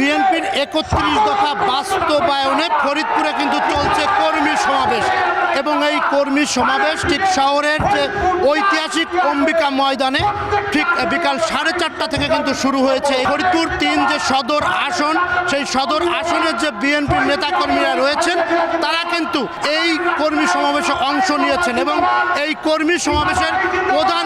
বিএনপির একত্রিশ দফা বাস্তবায়নে ফরিদপুরে কিন্তু চলছে কর্মী সমাবেশ। এবং এই কর্মী সমাবেশ ঠিক শহরের যে ঐতিহাসিক অম্বিকা ময়দানে ঠিক বিকাল সাড়ে চারটা থেকে কিন্তু শুরু হয়েছে। ফরিদপুর তিন যে সদর আসন, সেই সদর আসনের যে বিএনপির নেতাকর্মীরা রয়েছেন, তারা কিন্তু এই কর্মী সমাবেশে অংশ নিয়েছেন এবং এই কর্মী সমাবেশের প্রধান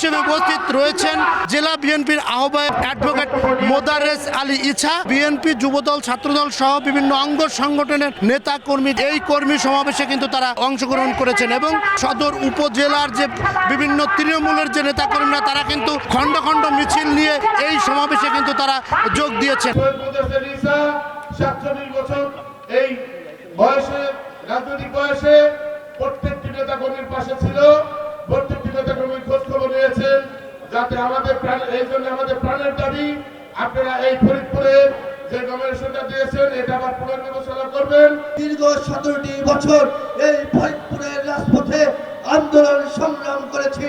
হিসেবে উপস্থিত রয়েছেন জেলা বিএনপির আহ্বায়ক অ্যাডভোকেট মোদারেস আলী ইছা, বিএনপি যুবদল, ছাত্রদল সহ বিভিন্ন অঙ্গ সংগঠনের নেতা কর্মী এই কর্মী সমাবেশে কিন্তু তারা অংশগ্রহণ করেছেন এবং সদর উপজেলার যে বিভিন্ন তৃণমূলের যে নেতাকর্মীরা, তারা কিন্তু খণ্ড খণ্ড মিছিল নিয়ে এই সমাবেশে কিন্তু তারা যোগ দিয়েছেন। এই বয়সে, রাজনৈতিক বয়সে প্রত্যেকটি নেতা কর্মীর পাশে ছিল প্রত্যেকটি নেতা কর্মীর খোঁজ খবর নিয়েছেন যাতে আমাদের প্রাণ, এই জন্য আমাদের প্রাণের দাবি, আপনারা এই ফরিদপুরে যে নমিনেশনটা দিয়েছেন, এটা আবার পুনর্বিবেচনা করবেন। দীর্ঘ সতেরোটি বছর এই ফরিদপুরের রাজপথে আন্দোলন সংগ্রাম করেছি।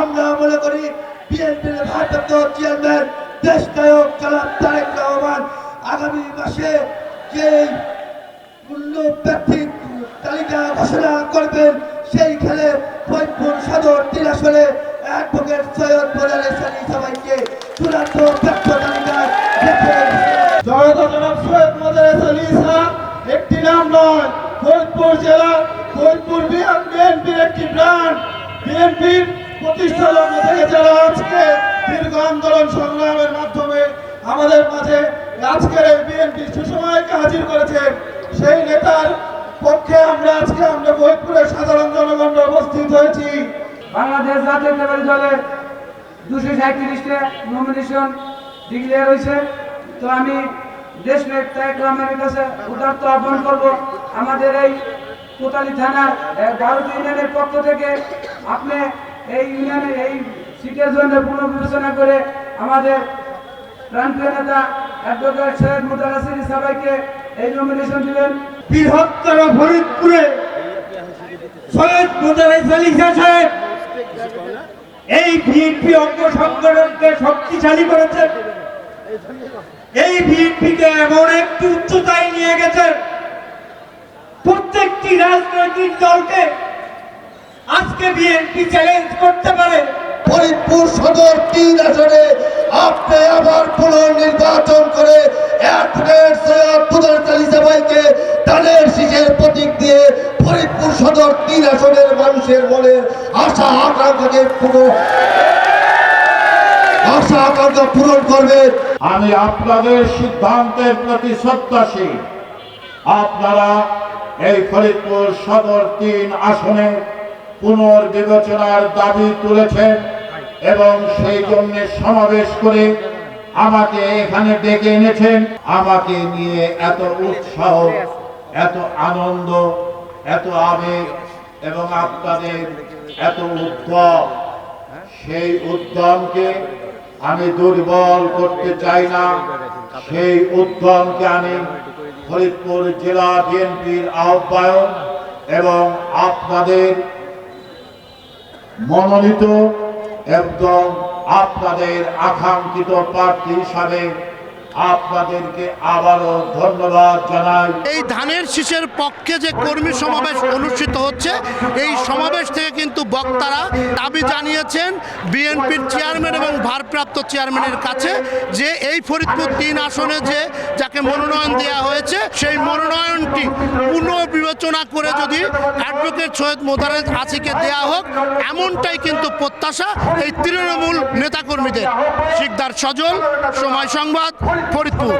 আমরা মনে করি বিএনপির ভারপ্রাপ্ত চেয়ারম্যান, দেশ নায়ক জনাব তারেক রহমান আগামী মাসে যে মূল্য প্রার্থীর তালিকা ঘোষণা করবেন সেইখানে ফরিদপুর সদর তিন আসনে অ্যাডভোকেট সৈয়দ মোলারে সালি সবাইকে চূড়ান্ত প্রার্থী তালিকায় একটি নাম নয় ফরিদপুর জেলা ফরিদপুর বিএনপির একটি ব্রান্ড। বিএনপির প্রতিষ্ঠা লগ্ন আজকে দীর্ঘ আন্দোলন সংগ্রামের মাধ্যমে আমাদের মাঝে আজকের এই বিএনপি সুসময়কে হাজির করেছেন, সেই নেতার পক্ষে আমরা আজকে আমরা ফরিদপুরের সাধারণ জনগণ উপস্থিত হয়েছি। বাংলাদেশ জাতীয়তাবাদী দলে দুশো সাঁত্রিশটা নমিনেশন ডিক্লেয়ার হয়েছে। তো আমি দেশ রহমানের কাছে উদার্ত আহ্বান করব, আমাদের এই কোতালি থানার ভারত ইউনিয়নের পক্ষ থেকে আপনি এই ইউনিয়নের এই সিটের জন্য পুনর্বিবেচনা করে আমাদের প্রান্তীয় নেতা অ্যাডভোকেট সৈয়দ মুদারাসির সবাইকে এই নমিনেশন দিলেন বৃহত্তর ফরিদপুরে সৈয়দ মোদারেস আলী সাহেব এই বিএনপি অঙ্গ সংগঠনকে শক্তিশালী করেছেন এই বিএনপিকে এমন একটি উচ্চতায় নিয়ে গেছেন প্রত্যেকটি রাজনৈতিক দলকে আজকে বিএনপি চ্যালেঞ্জ করতে পারে। ফরিদপুর সদর তিন আসনে আপনি আবার পুনর্নির্বাচন মানুষের মনের আশা আকাঙ্ক্ষাকে পুরো আশা আকাঙ্ক্ষা পূরণ করবেন আমি আপনাদের সিদ্ধান্তের প্রতি শ্রদ্ধাশীল আপনারা এই ফরিদপুর সদর তিন আসনে পুনর্বিবেচনার দাবি তুলেছেন এবং সেই জন্য সমাবেশ করে আমাকে এখানে ডেকে এনেছেন। আমাকে নিয়ে এত উৎসাহ, এত আনন্দ, এত আবেগ এবং আপনাদের এত উদ্যম, সেই উদ্যমকে আমি দুর্বল করতে চাই না। সেই উদ্যমকে আমি ফরিদপুর জেলা বিএনপির আহ্বায়ক এবং আপনাদের মনোনীত একদম আপনাদের আকাঙ্ক্ষিত প্রার্থী হিসাবে আপনাদেরকে আবারও ধন্যবাদ জানাই। এই ধানের শীষের পক্ষে যে কর্মী সমাবেশ অনুষ্ঠিত হচ্ছে, এই সমাবেশ থেকে কিন্তু বক্তারা দাবি জানিয়েছেন, বিএনপির চেয়ারম্যান এবং ভারপ্রাপ্ত চেয়ারম্যানের কাছে যে এই ফরিদপুর তিন আসনে যে যাকে মনোনয়ন দেওয়া হয়েছে, সেই মনোনয়নটি পুনর্বিবেচনা করে যদি অ্যাডভোকেট সৈয়দ মোদারেজ আসিকে দেয়া হোক, এমনটাই কিন্তু প্রত্যাশা এই তৃণমূল নেতাকর্মীদের। শিকদার সজল, সময় সংবাদ, ফরিদপুর।